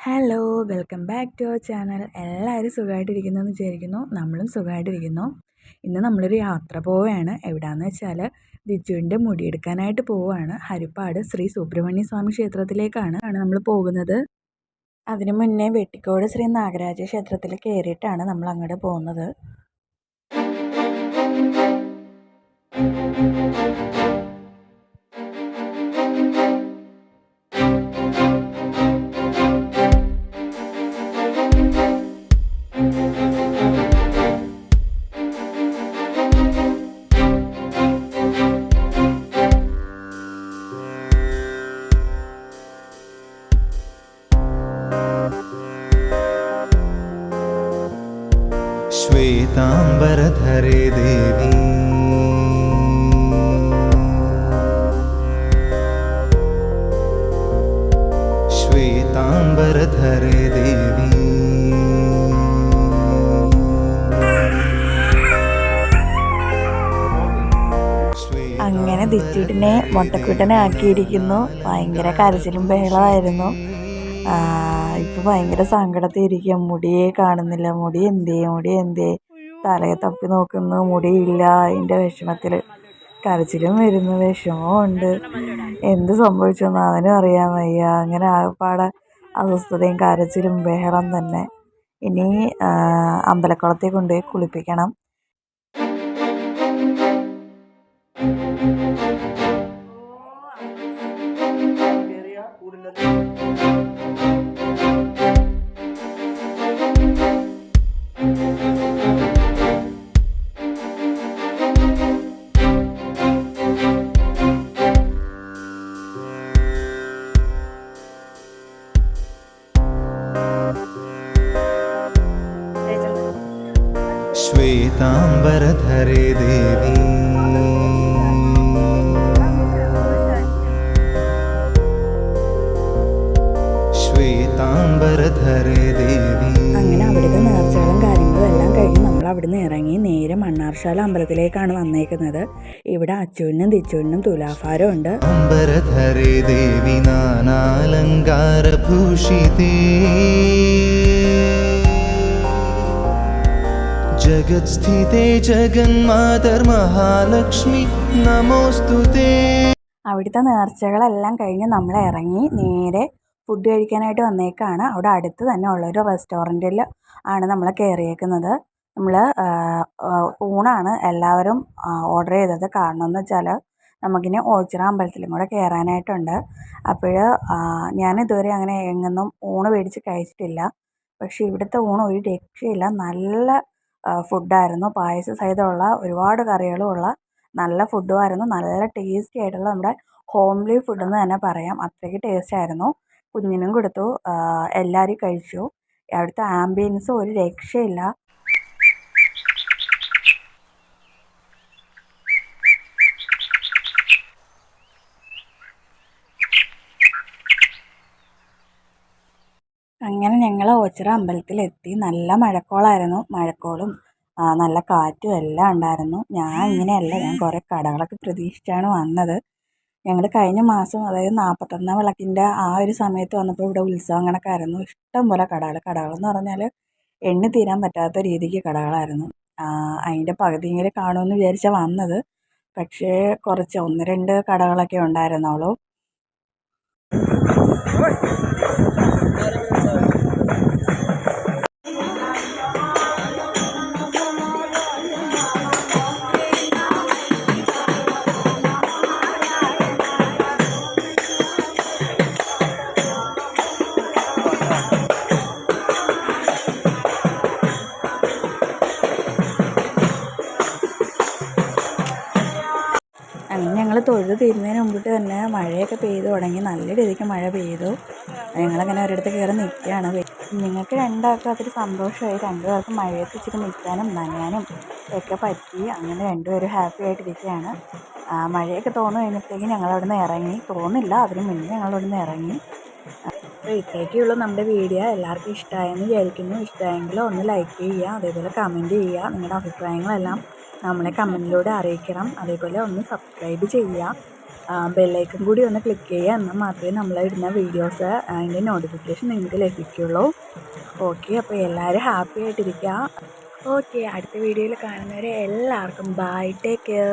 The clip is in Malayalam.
Hello welcome back to our channel എല്ലാവരും സുഖമായിട്ടിരിക്കുന്നു എന്ന് വിചാരിക്കുന്നു. നമ്മളും സുഖമായിട്ടിരിക്കുന്നു. ഇന്ന് നമ്മളൊരു യാത്ര പോവുകയാണ്. എവിടെയാണെന്ന് വെച്ചാൽ ദിജുവിന്റെ മുടിയെടുക്കാനായിട്ട് പോവുകയാണ്. ഹരിപ്പാട് ശ്രീ സുബ്രഹ്മണ്യ സ്വാമി ക്ഷേത്രത്തിലേക്കാണ് ആണ് നമ്മൾ പോകുന്നത്. അതിനു മുന്നേ വെട്ടിക്കോട് ശ്രീ നാഗരാജ ക്ഷേത്രത്തിൽ കയറിയിട്ടാണ് നമ്മൾ അങ്ങോട്ട് പോകുന്നത്. ശ്വേതാംബരധരേ ദേവി. ശ്വേതാംബരധരേ ദേവി. അങ്ങനെ ദിച്ചൂട്ടിനെ മുട്ടക്കുട്ടനെ ആക്കിയിരിക്കുന്നു. ഭയങ്കര കരച്ചിലും ബഹളമായിരുന്നു. ഇപ്പം ഭയങ്കര സങ്കടത്തിൽ ഇരിക്കുക മുടിയെ കാണുന്നില്ല. മുടി എന്തേ? മുടി എന്തേ? തലയെ തപ്പി നോക്കുന്നു. മുടിയില്ല. അതിന്റെ വിഷമത്തിൽ കരച്ചിലും വരുന്നു. വിഷമവും ഉണ്ട് എന്ത് സംഭവിച്ചെന്ന് അവനും അറിയാൻ വയ്യ. അങ്ങനെ ആകപ്പാടെ അസ്വസ്ഥതയും കരച്ചിലും ബഹളം തന്നെ. ഇനി അമ്പലക്കുളത്തെ കൊണ്ടുപോയി കുളിപ്പിക്കണം. പീതാംബരധരേ ദേവി. ശ്വേതാംബരധരേ ദേവി. അങ്ങനെ അവിടുത്തെ നേർച്ചകളും കാര്യങ്ങളും എല്ലാം കഴിഞ്ഞ് നമ്മൾ അവിടുന്ന് ഇറങ്ങി നേരെ മണ്ണാർശാല അമ്പലത്തിലേക്കാണ് വന്നേക്കുന്നത്. ഇവിടെ അച്ചുവിനും തിച്ചുവിനും തുലാഭാരം ഉണ്ട് അംബരധരേ ദേവി നാനാലങ്കാരഭൂഷിതേ. ജഗത്സ്ഥിതേ ജഗന്മാതർ മഹാലക്ഷ്മി നമോസ്തുതേ അവിടുത്തെ നേർച്ചകളെല്ലാം കഴിഞ്ഞ് നമ്മൾ ഇറങ്ങി നേരെ ഫുഡ് കഴിക്കാനായിട്ട് വന്നേക്കാണ്. അവിടെ അടുത്ത് തന്നെ ഉള്ളൊരു റെസ്റ്റോറന്റിൽ ആണ് നമ്മൾ കയറിയേക്കുന്നത്. നമ്മൾ ഊണാണ് എല്ലാവരും ഓർഡർ ചെയ്തത്. കാരണം എന്ന് വെച്ചാൽ നമുക്കിനി ഓച്ചിറ അമ്പലത്തിലും കൂടെ കയറാനായിട്ടുണ്ട്. അപ്പോൾ ഞാൻ ഇതുവരെ അങ്ങനെ എങ്ങൊന്നും ഊണ് മേടിച്ച് കഴിച്ചിട്ടില്ല. പക്ഷേ ഇവിടുത്തെ ഊണ് ഒരു രക്ഷയില്ല. നല്ല ഫുഡായിരുന്നു പായസ സഹിതമുള്ള ഒരുപാട് കറികളുമുള്ള നല്ല ഫുഡുമായിരുന്നു നല്ല ടേസ്റ്റി ആയിട്ടുള്ള നമ്മുടെ ഹോംലി ഫുഡ് എന്ന് തന്നെ പറയാം. അത്രയ്ക്ക് ടേസ്റ്റ് ആയിരുന്നു. കുഞ്ഞിനും കൊടുത്തു. എല്ലാവരും കഴിച്ചു. അവിടുത്തെ ആംബിയൻസ് ഒരു രക്ഷയില്ല. അങ്ങനെ ഞങ്ങൾ ഓച്ചിറ അമ്പലത്തിലെത്തി. നല്ല മഴക്കോളായിരുന്നു. മഴക്കോളും നല്ല കാറ്റും എല്ലാം ഉണ്ടായിരുന്നു. ഞാൻ ഇങ്ങനെയല്ല ഞാൻ കുറേ കടകളൊക്കെ പ്രതീക്ഷിച്ചാണ് വന്നത്. ഞങ്ങൾ കഴിഞ്ഞ മാസം അതായത് നാൽപ്പത്തൊന്നാം വിളക്കിന്റെ ആ ഒരു സമയത്ത് വന്നപ്പോൾ ഇവിടെ ഉത്സവം കണക്കായിരുന്നു ഇഷ്ടം പോലെ കടകൾ കടകളെന്ന് പറഞ്ഞാൽ എണ്ണി തീരാൻ പറ്റാത്ത രീതിക്ക് കടകളായിരുന്നു. അതിന്റെ പകുതിയെങ്കിലും കാണുമെന്ന് വിചാരിച്ചാണ് വന്നത്. പക്ഷേ കുറച്ച് ഒന്ന് രണ്ട് കടകളൊക്കെ ഉണ്ടായിരുന്നുള്ളൂ. അങ്ങനെ ഞങ്ങൾ തൊഴുത് തീരുന്നതിന് മുമ്പിട്ട് തന്നെ മഴയൊക്കെ പെയ്തു തുടങ്ങി. നല്ല രീതിക്ക് മഴ പെയ്തു. ഞങ്ങളങ്ങനെ ഒരിടത്ത് കയറി നിൽക്കുകയാണ്. നിങ്ങൾക്ക് രണ്ടാൾക്കും അതൊരു സന്തോഷമായി. രണ്ടുപേർക്കും മഴയത്ത് ഇച്ചിരി നിൽക്കാനും നനയാനും ഒക്കെ പറ്റി. അങ്ങനെ രണ്ടുപേരും ഹാപ്പി ആയിട്ടിരിക്കുകയാണ്. മഴയൊക്കെ തോന്നു കഴിഞ്ഞപ്പോഴത്തേക്ക് ഞങ്ങൾ അവിടെ നിന്ന് ഇറങ്ങി. തോന്നില്ല അതിന് മുന്നേ ഞങ്ങൾ അവിടെ നിന്ന് ഇറങ്ങി. അപ്പോൾ ഇത്രയൊക്കെയുള്ള നമ്മുടെ വീഡിയോ. എല്ലാവർക്കും ഇഷ്ടമായെന്ന് വിചാരിക്കുന്നു. ഇഷ്ടമായെങ്കിൽ ഒന്ന് ലൈക്ക് ചെയ്യുക അതേപോലെ കമന്റ് ചെയ്യുക. നിങ്ങളുടെ അഭിപ്രായങ്ങളെല്ലാം നമ്മളെ കമന്റിലൂടെ അറിയിക്കണം. അതേപോലെ ഒന്ന് സബ്സ്ക്രൈബ് ചെയ്യുക. ബെല്ലൈക്കൺ കൂടി ഒന്ന് ക്ലിക്ക് ചെയ്യുക. എന്നാൽ മാത്രമേ നമ്മൾ ഇടുന്ന വീഡിയോസ് അതിന്റെ നോട്ടിഫിക്കേഷൻ നിങ്ങൾക്ക് ലഭിക്കുള്ളൂ ഓക്കെ അപ്പോൾ എല്ലാവരും ഹാപ്പി ആയിട്ടിരിക്കുക. ഓക്കെ അടുത്ത വീഡിയോയിൽ കാണുന്നവരെ എല്ലാവർക്കും ബൈ ടേക്ക് കെയർ